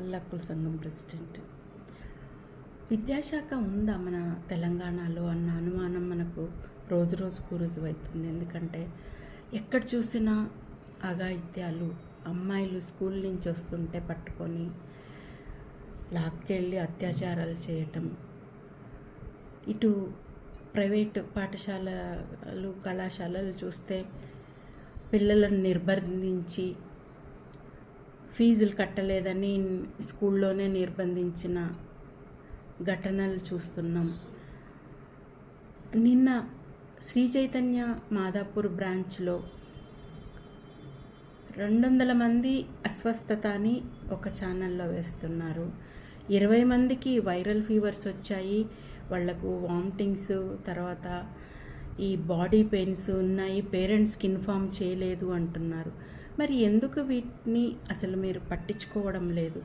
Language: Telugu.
పాలకుల సంఘం ప్రెసిడెంట్. విద్యాశాఖ ఉందా మన తెలంగాణలో అన్న అనుమానం మనకు రోజు రోజుకు రుజువవుతుంది ఎందుకంటే ఎక్కడ చూసినా అఘాయిత్యాలు అమ్మాయిలు స్కూల్ నుంచి వస్తుంటే పట్టుకొని లాక్కెళ్ళి అత్యాచారాలు చేయటం ఇటు ప్రైవేట్ పాఠశాలలు కళాశాలలు చూస్తే పిల్లలను నిర్బంధించి ఫీజులు కట్టలేదని స్కూల్లోనే నిర్బంధించిన ఘటనలు చూస్తున్నాం. నిన్న శ్రీ చైతన్య మాదాపూర్ బ్రాంచ్లో రెండు వందల మంది అస్వస్థత అని ఒక ఛానల్లో వేస్తున్నారు. ఇరవై మందికి వైరల్ ఫీవర్స్ వచ్చాయి. వాళ్ళకు వామిటింగ్స్ తర్వాత ఈ బాడీ పెయిన్స్ ఉన్నాయి. పేరెంట్స్కి ఇన్ఫామ్ చేయలేదు అంటున్నారు. మరి ఎందుకు వీటిని అసలు మీరు పట్టించుకోవడం లేదు?